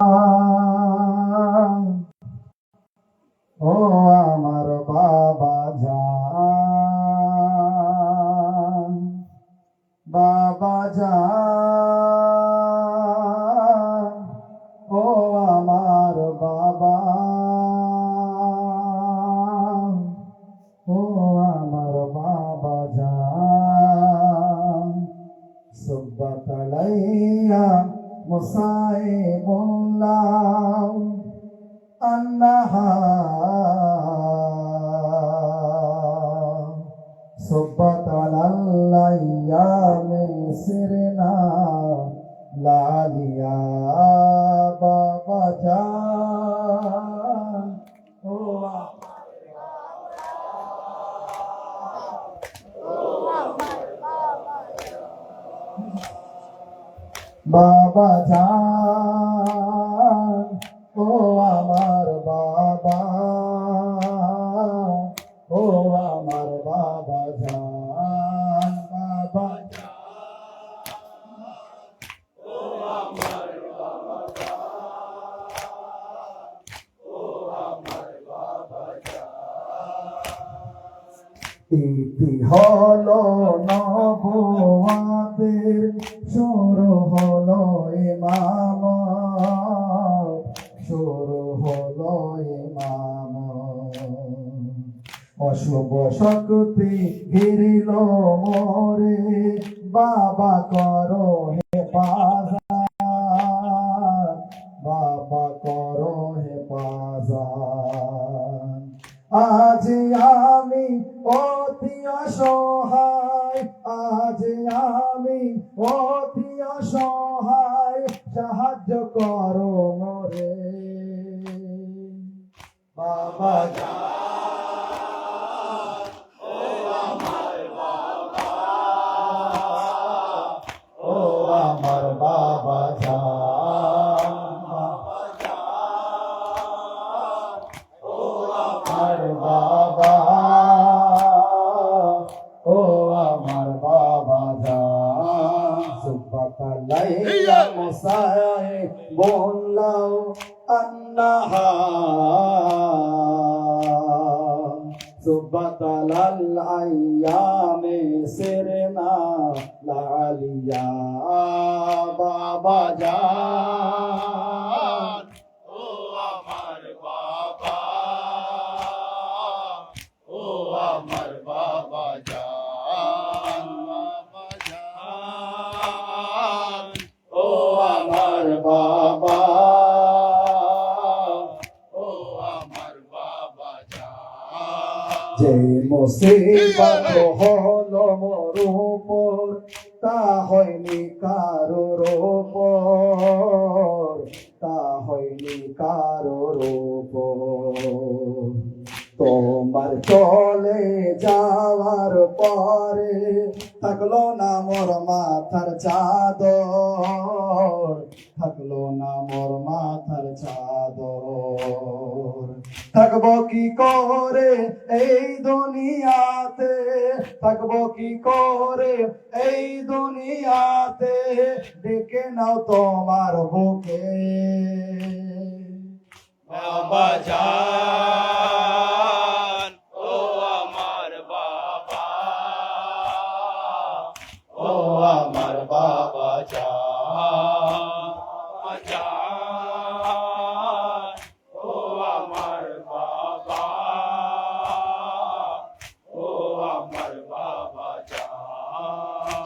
ও আমার বাবা যান বাবা যান, ও আমার বাবা, ও আমার বাবা যান। সুব্বা তালাইয়া مصائب الله أنها صبت على الأيام سرنا لاليا بابا جان বাবা যান ও আমার বাবা ও আমার বাবা যান বাবা ইতি হলো নবুয়াদের শুরু। অশুভ শক্তি ঘিরিল মোরে, বাবা করো হে বাজার বাবা করো হে বাজার আজ আমি অতি অসহায়, আজ আমি অতি অসহায়, সাহায্য করো মোরে। বাবা বাবা। ও আমার বাবা সুবহানাল্লাহ মুসায় বললাও আন্নাহা সুবহানাল আইয়ামে সিরনা লালিয়া। বাবা যান মুসিবত হলো মোর উপর তা হয়নি কারোর উপর তা হয়নি কারোর উপর তোমার চলে যাওয়ার পরে থাকল না মোর মাথার চাদর থাকল না মোর মাথার চাদর। থাকব কি করে এই দুনিয়াতে? থাকব কি করে এই দুনিয়াতে? ডেকে নাও তোমার বুকে। বাবা জান, ও আমার বাবা। ও আমার বাবা জান।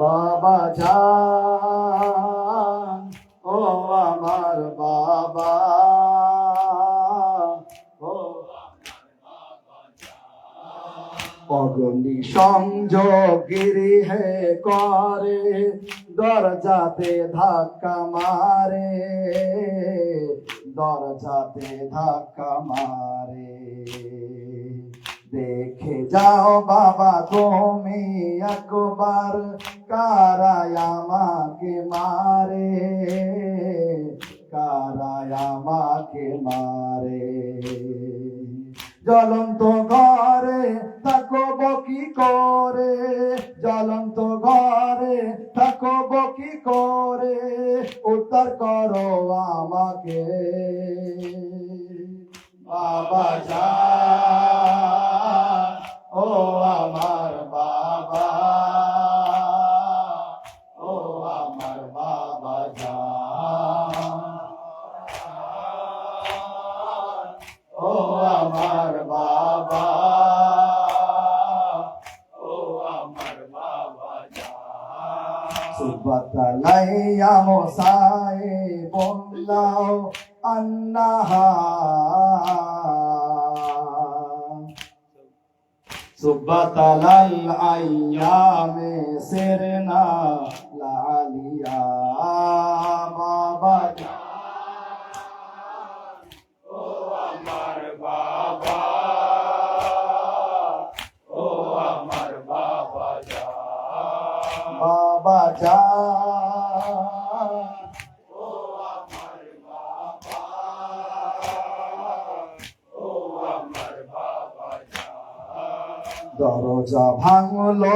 বাবা যান ও আমার বাবা। অগ্নি সংযোগিরি হে করে, দরজাতে ধাক্কা মারে, দরজাতে ধাক্কা মারে। দেখে যাও বাবা তুমি একবার, কারায় আমাকে মারে, কারায় আমাকে মারে। জ্বলন্ত ঘরে থাকব কি করে? জ্বলন্ত ঘরে থাকব কি করে? উত্তর করো জান সুবতালাইয়া মোসায়ে বললাও আন্নাহা। সুবতালাল আইয়ামে সিরনা লালিয়া বাবা ও আমার বাবা ও আমার বাবা জান যা ও আমার দরজা ভাঙলো